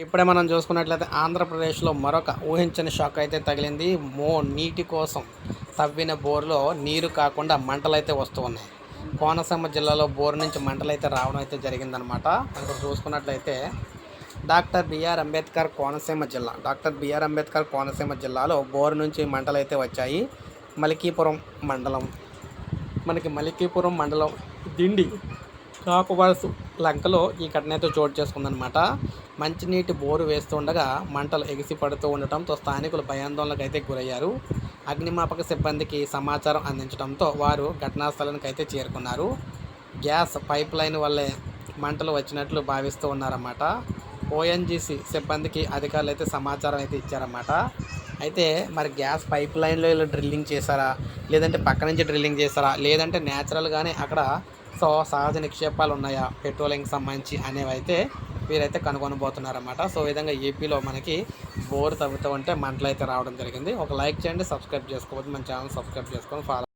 ఇప్పుడే మనం చూసుకున్నట్లయితే ఆంధ్రప్రదేశ్లో మరొక ఊహించని షాక్ అయితే తగిలింది. మో నీటి కోసం తవ్విన బోరులో నీరు కాకుండా మంటలు అయితే వస్తూ ఉన్నాయి. కోనసీమ జిల్లాలో బోరు నుంచి మంటలు అయితే రావడం అయితే జరిగిందనమాట ఇక్కడ చూసుకున్నట్లయితే డాక్టర్ బిఆర్ అంబేద్కర్ కోనసీమ జిల్లా డాక్టర్ బిఆర్ అంబేద్కర్ కోనసీమ జిల్లాలో బోర్ నుంచి మంటలు అయితే వచ్చాయి. మలికీపురం మండలం మనకి మలికీపురం మండలం దిండి కాపువలస లంకలో ఈ ఘటన అయితే చోటు చేసుకుందనమాట మంచినీటి బోరు వేస్తుండగా మంటలు ఎగిసి పడుతూ ఉండటంతో స్థానికులు భయాందోళనకు అయితే గురయ్యారు. అగ్నిమాపక సిబ్బందికి సమాచారం అందించడంతో వారు ఘటనా స్థలానికి అయితే చేరుకున్నారు. గ్యాస్ పైప్ లైన్ వల్లే మంటలు వచ్చినట్లు భావిస్తూ ఉన్నారన్నమాట. ఓఎన్జీసీ సిబ్బందికి అధికారులు అయితే సమాచారం అయితే ఇచ్చారన్నమాట. అయితే మరి గ్యాస్ పైప్ లైన్లో ఇలా డ్రిల్లింగ్ చేశారా? లేదంటే పక్క నుంచి డ్రిల్లింగ్ చేశారా? లేదంటే న్యాచురల్గానే అక్కడ సో సహజ నిక్షేపాలు ఉన్నాయా పెట్రోలింగ్ సంబంధించి అనేవి అయితే వీరైతే కనుగొనబోతున్నారన్నమాట. సో ఈ విధంగా ఏపీలో మనకి బోర్ తవ్వుతూ ఉంటే మంటలు అయితే రావడం జరిగింది. ఒక లైక్ చేయండి సబ్స్క్రైబ్ చేసుకోవద్దు. మన ఛానల్ సబ్స్క్రైబ్ చేసుకొని ఫాలో